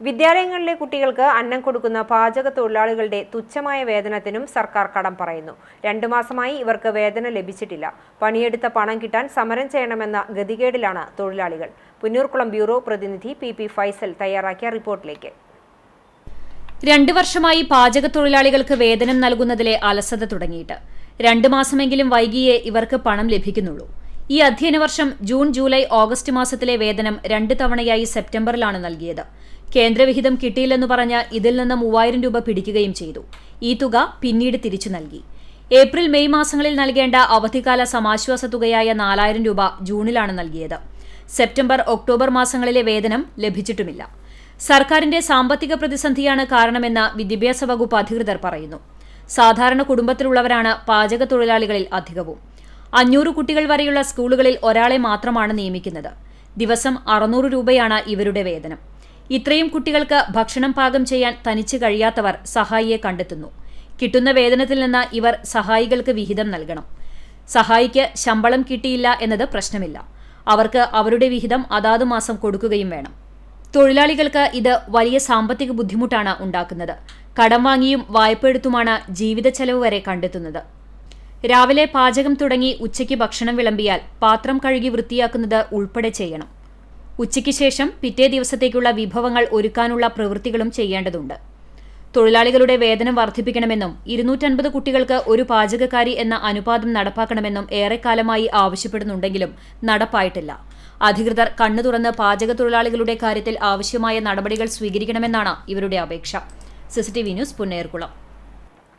വിദ്യാലയങ്ങളിലെ കുട്ടികൾക്ക് അന്നം കൊടുക്കുന്ന പാചക തൊഴിലാളികളുടെ തുച്ഛമായ വേതനത്തിനും സർക്കാർ കടം പറയുന്നു. രണ്ടു മാസമായി ഇവർക്ക് വേതനം ലഭിച്ചിട്ടില്ല. പണിയെടുത്ത പണം കിട്ടാൻ സമരം ചെയ്യണമെന്ന ഗതികേടിലാണ് തൊഴിലാളികൾ. പുന്നൂർക്കുളം ബ്യൂറോ പ്രതിനിധി പി പി ഫൈസൽ തയ്യാറാക്കിയ റിപ്പോർട്ടിലേക്ക്. രണ്ടു വർഷമായി പാചക തൊഴിലാളികൾക്ക് വേതനം നൽകുന്നതിലെ അലസത തുടങ്ങിയിട്ട്. രണ്ടു മാസമെങ്കിലും വൈകിയേ ഇവർക്ക് പണം ലഭിക്കുന്നുള്ളൂ. ഈ അധ്യയന വർഷം ജൂൺ ജൂലൈ ഓഗസ്റ്റ് മാസത്തിലെ വേതനം രണ്ട് തവണയായി സെപ്റ്റംബറിലാണ് നൽകിയത്. കേന്ദ്രവിഹിതം കിട്ടിയില്ലെന്ന് പറഞ്ഞ് ഇതിൽ നിന്ന് മൂവായിരം രൂപ പിടിക്കുകയും ചെയ്തു. ഈ തുക പിന്നീട് തിരിച്ചു നൽകി. ഏപ്രിൽ മെയ് മാസങ്ങളിൽ നൽകേണ്ട അവധിക്കാല സമാശ്വാസ തുകയായ നാലായിരം രൂപ ജൂണിലാണ് നൽകിയത്. സെപ്റ്റംബർ ഒക്ടോബർ മാസങ്ങളിലെ വേതനം ലഭിച്ചിട്ടുമില്ല. സർക്കാരിന്റെ സാമ്പത്തിക പ്രതിസന്ധിയാണ് കാരണമെന്ന് വിദ്യാഭ്യാസ വകുപ്പ് അധികൃതർ പറയുന്നു. സാധാരണ കുടുംബത്തിലുള്ളവരാണ് പാചക തൊഴിലാളികളിൽ അധികവും. അഞ്ഞൂറ് കുട്ടികൾ വരെയുള്ള സ്കൂളുകളിൽ ഒരാളെ മാത്രമാണ് നിയമിക്കുന്നത്. ദിവസം അറുന്നൂറ് രൂപയാണ് ഇവരുടെ വേതനം. ഇത്രയും കുട്ടികൾക്ക് ഭക്ഷണം പാകം ചെയ്യാൻ തനിച്ച് കഴിയാത്തവർ സഹായിയെ കണ്ടെത്തുന്നു. കിട്ടുന്ന വേതനത്തിൽ നിന്ന് ഇവർ സഹായികൾക്ക് വിഹിതം നൽകണം. സഹായിക്ക് ശമ്പളം കിട്ടിയില്ല എന്നത് പ്രശ്നമില്ല. അവർക്ക് അവരുടെ വിഹിതം അതാത് മാസം കൊടുക്കുകയും വേണം. തൊഴിലാളികൾക്ക് ഇത് വലിയ സാമ്പത്തിക ബുദ്ധിമുട്ടാണ് ഉണ്ടാക്കുന്നത്. കടം വാങ്ങിയും വായ്പ എടുത്തുമാണ് ജീവിത ചെലവ് വരെ കണ്ടെത്തുന്നത്. രാവിലെ പാചകം തുടങ്ങി ഉച്ചയ്ക്ക് ഭക്ഷണം വിളമ്പിയാൽ പാത്രം കഴുകി വൃത്തിയാക്കുന്നത് ഉൾപ്പെടെ ചെയ്യണം. ഉച്ചയ്ക്ക് ശേഷം പിറ്റേ ദിവസത്തേക്കുള്ള വിഭവങ്ങൾ ഒരുക്കാനുള്ള പ്രവൃത്തികളും ചെയ്യേണ്ടതുണ്ട്. തൊഴിലാളികളുടെ വേതനം വർദ്ധിപ്പിക്കണമെന്നും ഇരുന്നൂറ്റൻപത് കുട്ടികൾക്ക് ഒരു പാചകക്കാരി എന്ന അനുപാതം നടപ്പാക്കണമെന്നും ഏറെക്കാലമായി ആവശ്യപ്പെടുന്നുണ്ടെങ്കിലും നടപ്പായിട്ടില്ല. അധികൃതർ കണ്ണു തുറന്ന് പാചക തൊഴിലാളികളുടെ കാര്യത്തിൽ ആവശ്യമായ നടപടികൾ സ്വീകരിക്കണമെന്നാണ് ഇവരുടെ അപേക്ഷ. CCTV news Punnerkulam.